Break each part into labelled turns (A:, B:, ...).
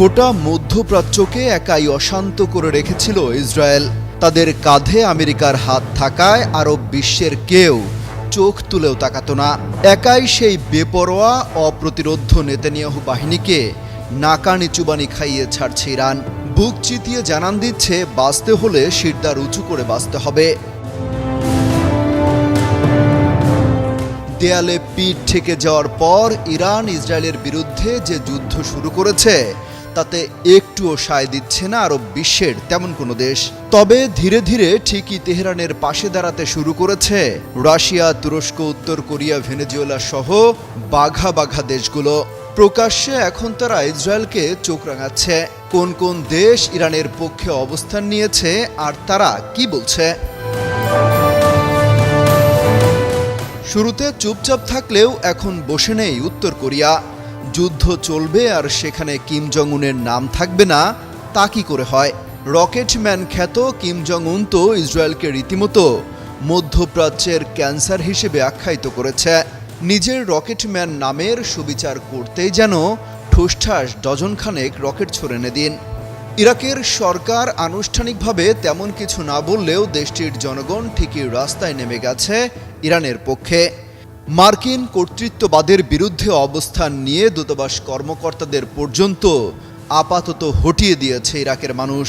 A: গোটা মধ্যপ্রাচ্যকে একাই অশান্ত করে রেখেছিল ইসরায়েল। তাদের কাঁধে আমেরিকার হাত থাকায় আরব বিশ্বের কেউ চোখ তুলেও তাকাতো না। একাই সেই বেপরোয়া অপ্রতিরোধ নেতানিয়াহু বাহিনীকে নাকানি চুবানি খাইয়ে ছাড়ছে ইরান। বুক চিতিয়ে জানান দিচ্ছে, বাঁচতে হলে শিরদার উঁচু করে বাঁচতে হবে। দেয়ালে পিঠ ঠেকে যাওয়ার পর ইরান ইসরায়েলের বিরুদ্ধে যে যুদ্ধ শুরু করেছে তাতে একটুও সায় দিচ্ছে না আরব বিশ্বের তেমন কোনো দেশ। তবে ধীরে ধীরে ঠিকই তেহরানের পাশে দাঁড়াতে শুরু করেছে। রাশিয়া, তুরস্ক, উত্তর কোরিয়া, ভেনেজুয়েলা সহ বাঘা বাঘা দেশগুলো। প্রকাশ্যে এখন তারা ইসরায়েলকে চোখ রাঙাচ্ছে। কোন কোন দেশ ইরানের পক্ষে অবস্থান নিয়েছে আর তারা কি বলছে? শুরুতে চুপচাপ থাকলেও এখন বসে নেই উত্তর কোরিয়া। যুদ্ধ চলবে আর সেখানে কিম জং উনের নাম থাকবে না, তা কি করে হয়? রকেটম্যান খ্যাত কিম জং উন তো ইসরায়েলকে রীতিমতো মধ্যপ্রাচ্যের ক্যান্সার হিসেবে আখ্যায়িত করেছে। নিজের রকেটম্যান নামের সুবিচার করতেই যেন ঠুসঠাস ডজনখানেক রকেট ছড়ে এনে দিন। ইরাকের সরকার আনুষ্ঠানিকভাবে তেমন কিছু না বললেও দেশটির জনগণ ঠিকই রাস্তায় নেমে গেছে ইরানের পক্ষে। মার্কিন কর্তৃত্ববাদের বিরুদ্ধে অবস্থান নিয়ে দূতাবাস কর্মকর্তাদের পর্যন্ত আপাতত হটিয়ে দিয়েছে ইরাকের মানুষ।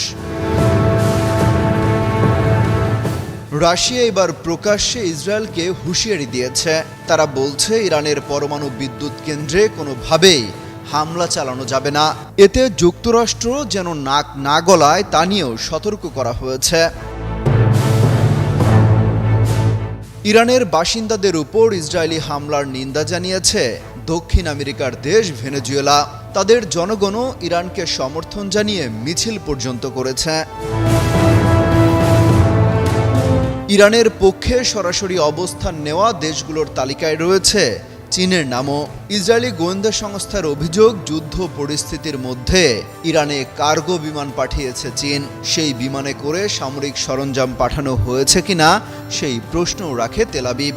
A: রাশিয়া এবার প্রকাশ্যে ইসরায়েলকে হুঁশিয়ারি দিয়েছে। তারা বলছে, ইরানের পরমাণু বিদ্যুৎ কেন্দ্রে কোনোভাবেই হামলা চালানো যাবে না। এতে যুক্তরাষ্ট্র যেন নাক না গলায় তা নিয়েও সতর্ক করা হয়েছে। ইরানের বাসিন্দাদের উপর ইসরায়েলি হামলার নিন্দা জানিয়েছে দক্ষিণ আমেরিকার দেশ ভেনেজুয়েলা। তাদের জনগণও ইরানকে সমর্থন জানিয়ে মিছিল পর্যন্ত করেছে। ইরানের পক্ষে সরাসরি অবস্থান নেওয়া দেশগুলোর তালিকায় রয়েছে চীনের নামও ইসরায়েলি গোয়েন্দা সংস্থার অভিযোগ, যুদ্ধ পরিস্থিতির মধ্যে ইরানে কার্গো বিমান পাঠিয়েছে চীন। সেই বিমানে করে সামরিক সরঞ্জাম পাঠানো হয়েছে কিনা, সেই প্রশ্নও রাখে তেলাবিব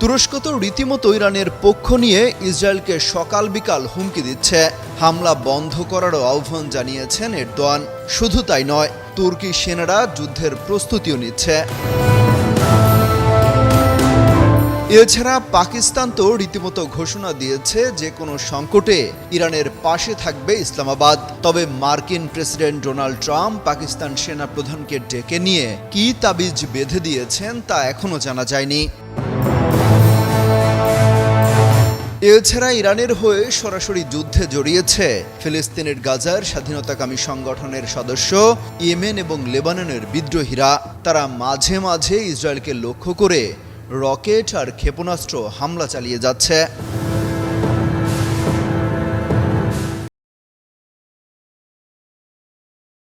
A: তুরস্ক তো রীতিমতো ইরানের পক্ষ নিয়ে ইসরায়েলকে সকাল বিকাল হুমকি দিচ্ছে। হামলা বন্ধ করারও আহ্বান জানিয়েছেন এরদোয়ান। শুধু তাই নয়, তুর্কি সেনারা যুদ্ধের প্রস্তুতিও নিচ্ছে। এছাড়া পাকিস্তান তো রীতিমতো ঘোষণা দিয়েছে যে কোনো সংকটে ইরানের পাশে থাকবে ইসলামাবাদ। তবে মার্কিন প্রেসিডেন্ট ডোনাল্ড ট্রাম্প পাকিস্তান সেনা প্রধানকে ডেকে নিয়ে কি তাবিজ বেঁধে দিয়েছেন তা এখনও জানা যায়নি। এছাড়া ইরানের হয়ে সরাসরি যুদ্ধে জড়িয়েছে ফিলিস্তিনের গাজার স্বাধীনতাকামী সংগঠনের সদস্য, ইয়েমেন এবং লেবাননের বিদ্রোহীরা। তারা মাঝে মাঝে ইসরায়েলকে লক্ষ্য করে রকেট আর ক্ষেপণাস্ত্র হামলা চালিয়ে যাচ্ছে।